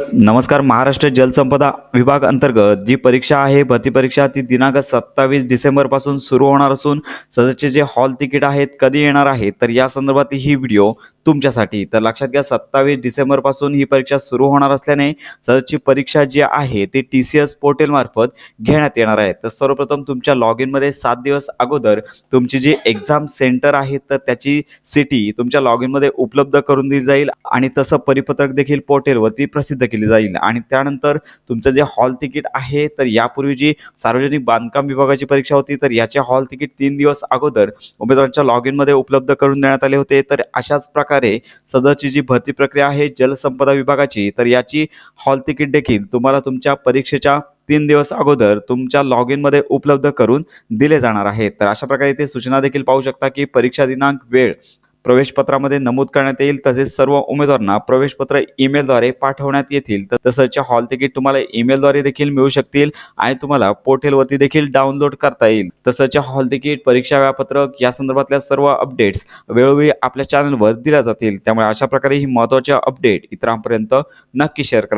नमस्कार महाराष्ट्र जलसंपदा विभाग अंतर्गत जी परीक्षा आहे भरती परीक्षा ती दिनांक सत्तावीस डिसेंबरपासून सुरू होणार असून सदरचे जे हॉल तिकीट आहेत कधी येणार आहे तर या संदर्भात ही व्हिडिओ तुमच्यासाठी. तर लक्षात घ्या सत्तावीस डिसेंबरपासून ही परीक्षा सुरू होणार असल्याने सदरची परीक्षा जी आहे ती टी सी एस पोर्टलमार्फत घेण्यात येणार आहे. तर सर्वप्रथम तुमच्या लॉग इनमध्ये सात दिवस अगोदर तुमची जी एक्झाम सेंटर आहे तर त्याची सिटी तुमच्या लॉग इनमध्ये उपलब्ध करून दिली जाईल आणि तसं परिपत्रक देखील पोर्टलवरती प्रसिद्ध केली जाईल. आणि त्यानंतर तुमचं जे हॉल तिकीट आहे तर यापूर्वी जी सार्वजनिक बांधकाम विभागाची परीक्षा होती तर याचे हॉल तिकीट तीन दिवस अगोदर उमेदवारांच्या लॉग इनमध्ये उपलब्ध करून देण्यात आले होते. तर अशाच प्रकारे सदरची जी भरती प्रक्रिया आहे जलसंपदा विभागाची तर याची हॉल तिकीट देखील तुम्हाला तुमच्या परीक्षेच्या तीन दिवस अगोदर तुमच्या लॉग इनमध्ये उपलब्ध करून दिले जाणार आहेत तर अशा प्रकारे ते सूचना देखील पाहू शकता की परीक्षा दिनांक वेळ प्रवेशपत्रामध्ये नमूद करण्यात येईल. तसेच सर्व उमेदवारांना प्रवेशपत्र ईमेलद्वारे पाठवण्यात येतील. तर तसंच हॉल तिकीट तुम्हाला ईमेलद्वारे देखील मिळू शकतील आणि तुम्हाला पोर्टलवरती देखील डाउनलोड करता येईल. तसंच हॉल तिकीट परीक्षा वेळापत्रक या संदर्भातल्या सर्व अपडेट्स वेळोवेळी आपल्या चॅनलवर दिल्या जातील. त्यामुळे अशा प्रकारे ही महत्त्वाच्या अपडेट इतरांपर्यंत नक्की शेअर करा.